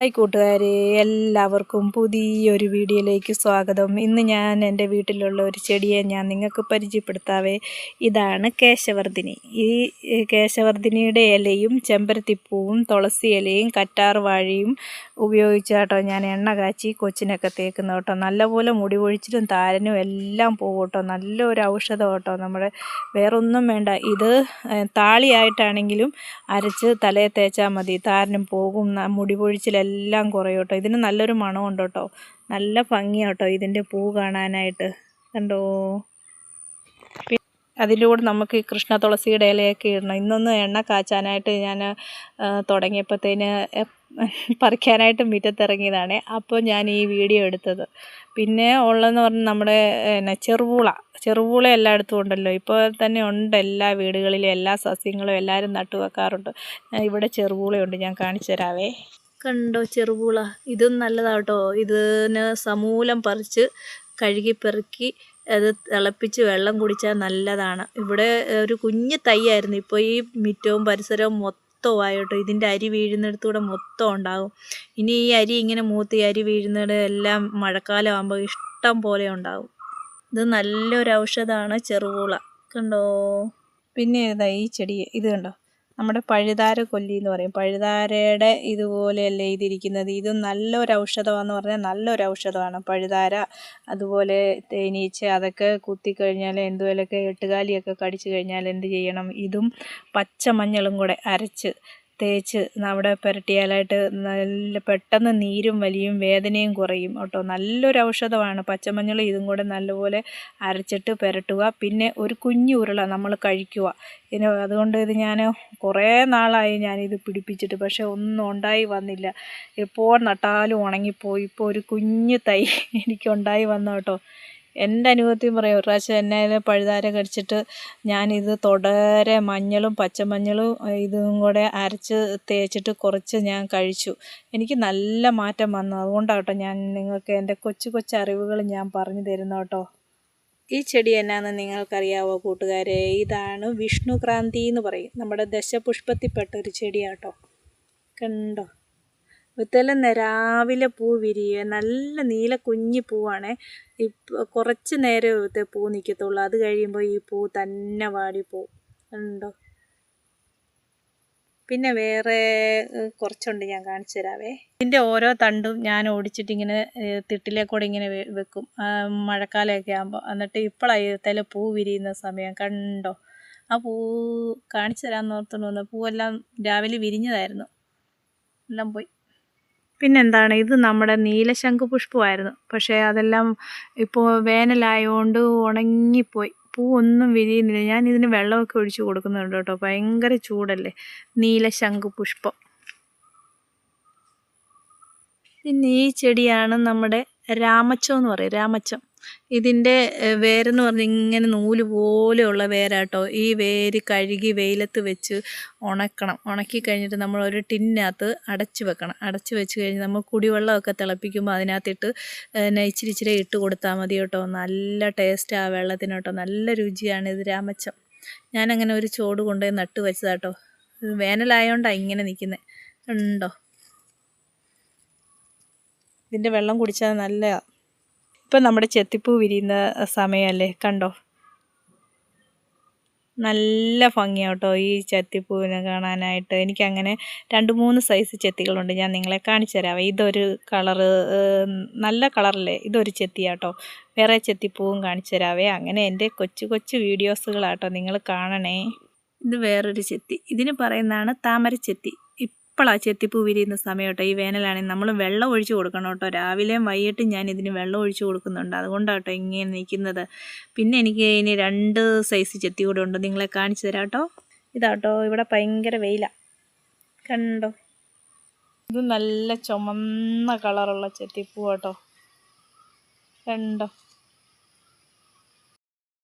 Hi കൂട്ടുകാരെ എല്ലാവർക്കും പുതിയൊരു വീഡിയോയിലേക്ക് സ്വാഗതം. ഇന്ന് ഞാൻ എന്റെ വീട്ടിലുള്ള ഒരു ചെടിയെ ഞാൻ നിങ്ങൾക്ക് പരിചയപ്പെടുത്താവേ. ഇതാണ് കേശവർദ്ധിനി. ഈ കേശവർദ്ധിനിയുടെ ഇലയും ചെമ്പരത്തിപ്പൂവും തുളസി ഇലയും കറ്റാർ വാഴയും ഉപയോഗിച്ചാട്ടോ ഞാൻ എണ്ണ കാച്ചി കൊച്ചിനൊക്കെ തേക്കുന്ന കേട്ടോ. നല്ലപോലെ മുടി ഒഴിച്ചിട്ടും താരനും എല്ലാം പോകും കേട്ടോ. നല്ലൊരു ഔഷധം കേട്ടോ നമ്മുടെ വേറൊന്നും വേണ്ട. ഇത് താളിയായിട്ടാണെങ്കിലും അരച്ച് തലയെ തേച്ചാൽ മതി. താരനും പോകും മുടി എല്ലാം കുറയും കേട്ടോ ഇതിന് നല്ലൊരു മണമുണ്ട് കേട്ടോ നല്ല ഭംഗിയാണ് കേട്ടോ ഇതിന്റെ പൂ കാണാനായിട്ട്. കണ്ടോ? അതിലൂടെ നമുക്ക് ഈ കൃഷ്ണ തുളസിയുടെ ഇലയൊക്കെ ഇടണം. ഇന്നൊന്ന് എണ്ണ കാച്ചാനായിട്ട് ഞാൻ തുടങ്ങിയപ്പോഴത്തേന് പറിക്കാനായിട്ട് മുറ്റത്തിറങ്ങിയതാണ്. അപ്പോൾ ഞാൻ ഈ വീഡിയോ എടുത്തത്. പിന്നെ ഉള്ളതെന്ന് പറഞ്ഞാൽ നമ്മുടെ പിന്നെ ചെറുപൂള. ചെറുപൂള എല്ലായിടത്തും ഉണ്ടല്ലോ. ഇപ്പോൾ തന്നെ ഉണ്ട് എല്ലാ വീടുകളിലും. എല്ലാ സസ്യങ്ങളും എല്ലാവരും നട്ടു വെക്കാറുണ്ട് ഇവിടെ ചെറുപൂളയുണ്ട്. ഞാൻ കാണിച്ചു തരാവേ. കണ്ടോ ചെറുപൂള? ഇതും നല്ലതാട്ടോ. ഇതിന് സമൂലം പറിച്ച് കഴുകി പെറുക്കി അത് തിളപ്പിച്ച് വെള്ളം കുടിച്ചാൽ നല്ലതാണ്. ഇവിടെ ഒരു കുഞ്ഞ് തൈയായിരുന്നു. ഇപ്പോൾ ഈ മിറ്റവും പരിസരവും മൊത്തമായിട്ടോ ഇതിന്റെ അരി വീഴുന്നിടത്തൂടെ മൊത്തം ഉണ്ടാകും. ഇനി ഈ അരി ഇങ്ങനെ മൂത്ത് ഈ അരി വീഴുന്നിട എല്ലാം മഴക്കാലം ആകുമ്പോൾ ഇഷ്ടം പോലെ ഉണ്ടാകും. ഇത് നല്ലൊരു ഔഷധമാണ് ചെറുപൂള. കണ്ടോ? പിന്നെ ഏതാ ഈ ചെടി. ഇത് കണ്ടോ? നമ്മുടെ പഴുതാര കൊല്ലി എന്ന് പറയും. പഴുതാരയുടെ ഇതുപോലെയല്ലേ ഇതിരിക്കുന്നത്? ഇത് നല്ലൊരു ഔഷധമാണെന്ന് പറഞ്ഞാൽ നല്ലൊരു ഔഷധമാണ്. പഴുതാര അതുപോലെ തേനീച്ച അതൊക്കെ കുത്തിക്കഴിഞ്ഞാൽ എന്തുപോലെയൊക്കെ എട്ടുകാലിയൊക്കെ കടിച്ചു കഴിഞ്ഞാൽ എന്ത് ചെയ്യണം? ഇതും പച്ചമഞ്ഞളും കൂടെ അരച്ച് തേച്ച് അവിടെ പുരട്ടിയാലായിട്ട് നല്ല പെട്ടെന്ന് നീരും വലിയും വേദനയും കുറയും കേട്ടോ. നല്ലൊരു ഔഷധമാണ്. പച്ചമഞ്ഞൾ ഇതും കൂടെ നല്ലപോലെ അരച്ചിട്ട് പുരട്ടുക. പിന്നെ ഒരു കുഞ്ഞു ഉരുള നമ്മൾ കഴിക്കുക. ഇനി അതുകൊണ്ട് ഇത് ഞാൻ കുറേ നാളായി ഞാനിത് പിടിപ്പിച്ചിട്ട് പക്ഷേ ഒന്നും ഉണ്ടായി വന്നില്ല. എപ്പോൾ നട്ടാലും ഉണങ്ങിപ്പോയി. ഇപ്പോൾ ഒരു കുഞ്ഞു തൈ എനിക്കുണ്ടായി വന്നു കേട്ടോ. എന്റെ അനുഭവത്തിൽ പറയാം ഒരു പ്രാവശ്യം എന്നെ പഴുതാര കടിച്ചിട്ട് ഞാനിത് തുടരെ മഞ്ഞളും പച്ചമഞ്ഞളും ഇതും കൂടെ അരച്ച് തേച്ചിട്ട് കുറച്ച് ഞാൻ കഴിച്ചു. എനിക്ക് നല്ല മാറ്റം വന്നു. അതുകൊണ്ടാട്ടോ ഞാൻ നിങ്ങൾക്ക് എന്റെ കൊച്ചു കൊച്ചു അറിവുകൾ ഞാൻ പറഞ്ഞു തരുന്നു കേട്ടോ ഈ ചെടി എന്നാന്ന് നിങ്ങൾക്കറിയാവോ കൂട്ടുകാരെ? ഇതാണ് വിഷ്ണുക്രാന്തി എന്ന് പറയും. നമ്മുടെ ദശപുഷ്പത്തിൽപ്പെട്ട ഒരു ചെടിയാട്ടോ. കണ്ടോ? വിത്തെല്ലാം രാവിലെ പൂ വിരിയുക. നല്ല നീല കുഞ്ഞി പൂവാണ്. ഇപ്പോൾ കുറച്ച് നേരം പൂ നിൽക്കത്തുള്ളൂ അത് കഴിയുമ്പോൾ ഈ പൂ തന്നെ വാടിപ്പോവും ഉണ്ടോ പിന്നെ വേറെ കുറച്ചുണ്ട് ഞാൻ കാണിച്ചു തരാവേ. ഇതിന്റെ ഓരോ തണ്ടും ഞാൻ ഓടിച്ചിട്ട് ഇങ്ങനെ ഇങ്ങനെ വെക്കും. മഴക്കാലമൊക്കെ ആകുമ്പോൾ എന്നിട്ട് ഇപ്പോഴാണ് പൂ വിരിയുന്ന സമയം. കണ്ടോ? ആ പൂ കാണിച്ചു തരാമെന്ന് ഓർത്തുകൊണ്ട് വന്നു പൂവെല്ലാം രാവിലെ വിരിഞ്ഞതായിരുന്നു. എല്ലാം പോയി. പിന്നെന്താണ്? ഇത് നമ്മുടെ നീലശംഖ് പുഷ്പമായിരുന്നു. പക്ഷേ അതെല്ലാം ഇപ്പോൾ വേനലായതുകൊണ്ട് ഉണങ്ങിപ്പോയി. പൂ ഒന്നും വിരിയുന്നില്ല. ഞാൻ ഇതിന് വെള്ളമൊക്കെ ഒഴിച്ചു കൊടുക്കുന്നുണ്ട് കേട്ടോ. ഭയങ്കര ചൂടല്ലേ? നീലശംഖ് പുഷ്പം. പിന്നെ ഈ ചെടിയാണ് നമ്മുടെ രാമച്ചം എന്ന് പറയും രാമച്ചം. ഇതിന്റെ വേരെന്ന് പറഞ്ഞാൽ ഇങ്ങനെ നൂൽ പോലെയുള്ള വേരാട്ടോ. ഈ വേര് കഴുകി വെയിലത്ത് വെച്ച് ഉണക്കണം. ഉണക്കി കഴിഞ്ഞിട്ട് നമ്മൾ ഒരു ടിന്നകത്ത് അടച്ചു വെക്കണം. അടച്ചു വെച്ച് കഴിഞ്ഞ് നമ്മൾ കുടിവെള്ളമൊക്കെ തിളപ്പിക്കുമ്പോൾ അതിനകത്തിട്ട് ഇച്ചിരി ഇട്ട് കൊടുത്താൽ മതി കേട്ടോ. നല്ല ടേസ്റ്റ് ആ വെള്ളത്തിന് കേട്ടോ. നല്ല രുചിയാണ് ഇത് രാമച്ചം. ഞാനങ്ങനെ ഒരു ചോട് കൊണ്ടുപോയി നട്ട് വെച്ചതാട്ടോ. വേനലായതുകൊണ്ടാണ് ഇങ്ങനെ നിൽക്കുന്നത് ഉണ്ടോ ഇതിന്റെ വെള്ളം കുടിച്ചാൽ നല്ല ഇപ്പം നമ്മുടെ ചെത്തിപ്പൂ വിരിയുന്ന സമയമല്ലേ കണ്ടോ? നല്ല ഭംഗിയാട്ടോ ഈ ചെത്തിപ്പൂവിനെ കാണാനായിട്ട്. എനിക്കങ്ങനെ രണ്ട് മൂന്ന് സൈസ് ചെത്തികളുണ്ട് ഞാൻ നിങ്ങളെ കാണിച്ചു തരാം. ഇതൊരു കളറ് നല്ല കളറല്ലേ ഇതൊരു ചെത്തിയാട്ടോ വേറെ ചെത്തിപ്പൂവും കാണിച്ചു തരാവേ. അങ്ങനെ എന്റെ കൊച്ചു കൊച്ചു വീഡിയോസുകളാട്ടോ നിങ്ങൾ കാണണേ. ഇത് വേറൊരു ചെത്തി. ഇതിന് പറയുന്നതാണ് താമര ചെത്തി ഇപ്പോഴാണ് ചെത്തിപ്പൂ വിരിയുന്ന സമയം കേട്ടോ. ഈ വേനലാണെങ്കിൽ നമ്മൾ വെള്ളം ഒഴിച്ചു കൊടുക്കണം കേട്ടോ. രാവിലെയും വൈകിട്ടും ഞാൻ ഇതിന് വെള്ളം ഒഴിച്ചു കൊടുക്കുന്നുണ്ട്. അതുകൊണ്ടാണ് കേട്ടോ ഇങ്ങനെ നിൽക്കുന്നത്. പിന്നെ എനിക്ക് ഇനി രണ്ട് സൈസ് ചെത്തി കൂടെ ഉണ്ട്. നിങ്ങളെ കാണിച്ചു തരാം കേട്ടോ. ഇതാട്ടോ ഇവിടെ ഭയങ്കര വെയിലാണ് കണ്ടോ? ഇത് നല്ല ചുമന്ന കളറുള്ള ചെത്തിപ്പൂ കേട്ടോ. കണ്ടോ?